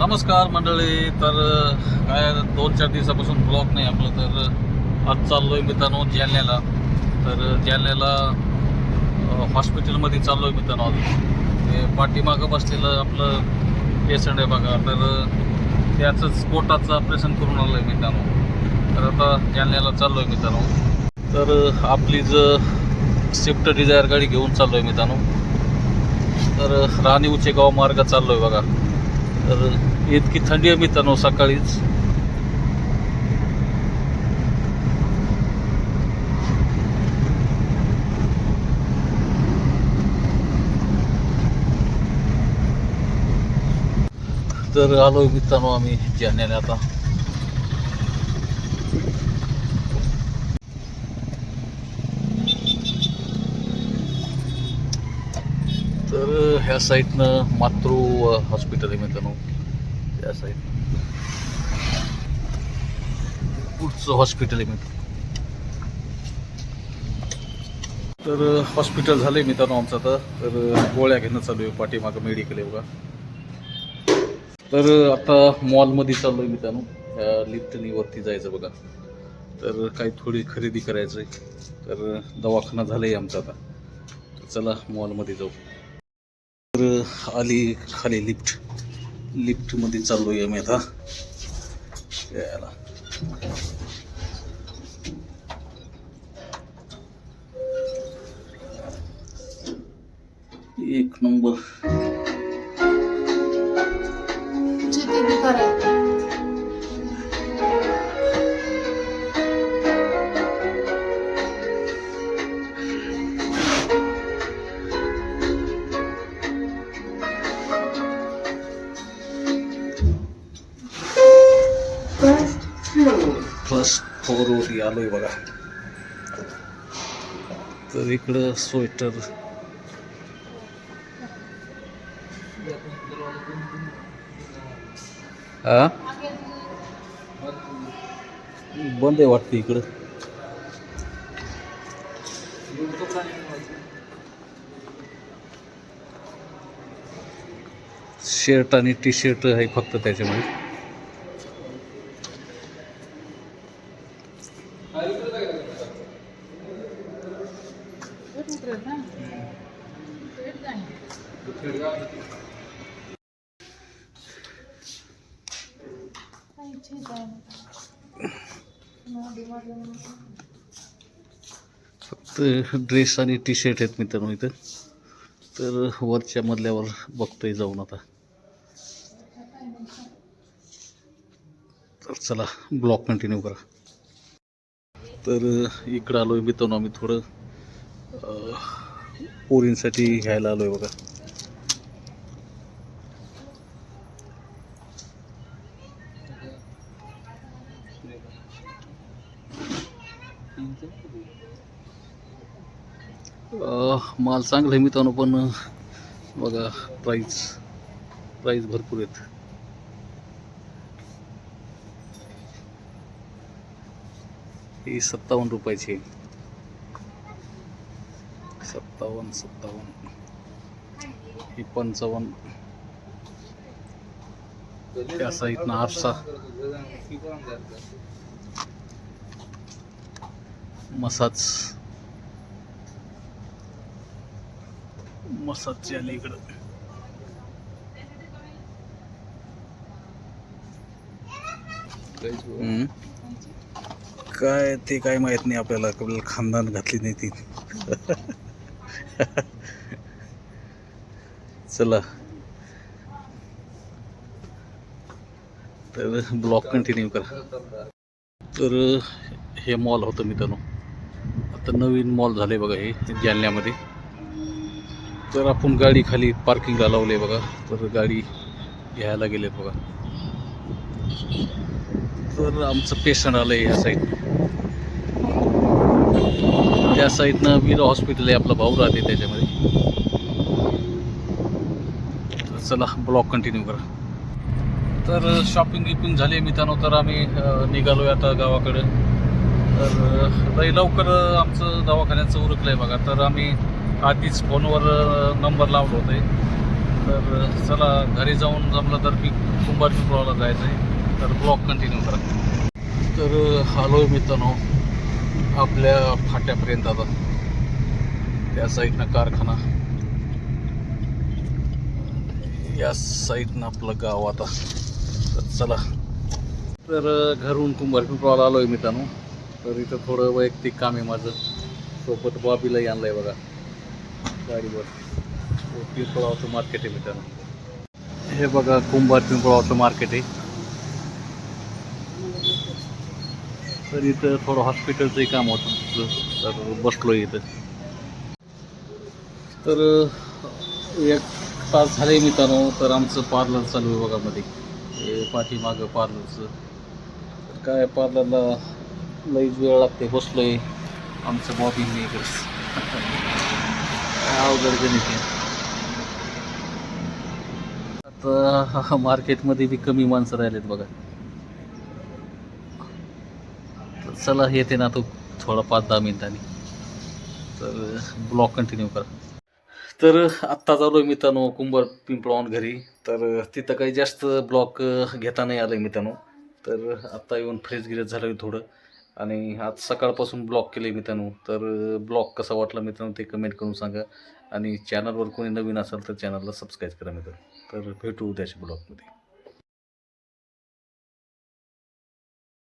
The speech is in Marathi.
नमस्कार मंडळी. तर काय दोन चार दिवसापासून ब्लॉक नाही आपलं तर आज चाललो आहे मित्रांनो जालन्याला. तर जालन्याला हॉस्पिटलमध्ये हॉस्पिटलमध्ये आहे मित्रांनो आज. ते पाठीमागं बसलेलं आपलं पेशंट आहे बघा. तर त्याचंच पोटाचं ऑपरेशन करून आलंय मित्रांनो. तर आता जालन्याला आहे मित्रांनो. तर आपली ज स्विफ्ट डिझायर गाडी घेऊन चाललो आहे मित्रांनो. तर राणी उचेगाव मार्ग आहे बघा. तर इतकी थंडी आहे मित्रांनो सकाळीच. तर आलोय मित्रांनो आम्ही जाण्याने आता. तर ह्या साईडनं मातृ हॉस्पिटल आहे मित्रांनो. त्या साईड पुढचं हॉस्पिटल आहे मी तर हॉस्पिटल झालंय मित्रांनो आमचं आता. तर गोळ्या घेणं चालू आहे पाठीमागं मेडिकल आहे बघा. तर आता मॉलमध्ये चाललोय मित्रांनो. ह्या लिफ्टनी वरती जायचं बघा. तर काही थोडी खरेदी करायचं आहे तर दवाखाना झालाय आमचा आता. तर चला मॉलमध्ये जाऊ. तर आली खाली लिफ्ट लिफ्टमध्ये चाललोय आम्ही आता. यायला. एक नंबर. फर्स्ट फ्लोअरवरती आलोय बघा. तर इकडं स्वेटर हा? बंद आहे वाटतं इकडं. शर्ट आणि टी शर्ट आहे फक्त त्याच्यामध्ये. फक्त ड्रेस आणि टी शर्ट आहेत मित्रांनो इथं. तर वरच्या मधल्यावर बघतोय जाऊन आता. तर चला ब्लॉक कंटिन्यू करा. तर इकडं आलोय मित्रांनो आम्ही थोडं. पोरींसाठी घ्यायला आलो आहे बघा माल चांगला आहे मित्रांनो पण बघा प्राईस प्राईस भरपूर आहेत. ही सत्तावन्न रुपयाची. आहे सत्तावन्न सत्तावन्न. ही पंचावन्न. त्या साईडनं आरसा. मसाज. मसाजची आली इकडं. काय ते काय माहीत नाही आपल्याला. आपल्याला खानदान घातली नाही ती. चला. तर ब्लॉक कंटिन्यू करा. तर हे मॉल होतं मित्रांनो. आता नवीन मॉल झाले बघा हे जालन्यामध्ये. तर आपण गाडी खाली पार्किंगला लावले बघा. तर गाडी घ्यायला गेले बघा. तर आमचं पेशंट आलं आहे ह्या साईड त्या साईडनं वीर हॉस्पिटल आहे आपला भाऊ राहते त्याच्यामध्ये. तर चला ब्लॉक कंटिन्यू करा. तर शॉपिंग गिपिंग झाली मित्रांनो तर आम्ही निघालो आहे आता गावाकडे. तर लई लवकर आमचं दवाखान्याचं उरकलं आहे बघा. तर आम्ही आधीच फोनवर नंबर लावलो होते. तर चला घरी जाऊन जमलं तर मी कुंभार पिंपळाला जायचं आहे तर ब्लॉक कंटिन्यू करा. तर आलो मित्रांनो. आपल्या फाट्यापर्यंत आता. त्या साईडनं कारखाना. या साईडनं आपलं गाव आता. तर चला. तर घरून कुंभारपिंपळाला आलो आहे मित्रांनो. तर इथं थोडं वैयक्तिक काम आहे माझं. सोबत बॉबीलाही आणलं आहे बघा. गाडीवर. पिंपळावचं मार्केट आहे मित्रांनो. हे बघा कुंभार पिंपळावचं मार्केट आहे. तर इथं थोडं हॉस्पिटलचंही काम होतं. तर बसलो इथं. तर एक तास झाले मित्रांनो तर आमचं पार्लर चालू आहे बघा हे पाठीमागं पार्लरचं तर काय पार्लरला लईच वेळ लागते बसलो आहे आमचं बॉबी मी अवघड गणित आहे. आता मार्केटमध्ये बी कमी माणसं राहिलेत बघा तर चला येते ना तो थोडा पाच दहा मिनिटांनी तर ब्लॉग कंटिन्यू करा. तर आत्ता चालू आहे मित्रांनो कुंभार पिंपळावून घरी. तर तिथं काही जास्त ब्लॉक घेता नाही आलं आहे मित्रांनो. तर आत्ता येऊन फ्रेश गिरेज झालं आहे थोडं. आणि आज सकाळपासून ब्लॉक केलं आहे मित्रांनो. तर ब्लॉग कसा वाटला मित्रांनो ते कमेंट करून सांगा. आणि चॅनलवर कोणी नवीन असेल तर चॅनलला सबस्क्राईब करा मित्रांनो. तर भेटू उद्याच्या ब्लॉगमध्ये.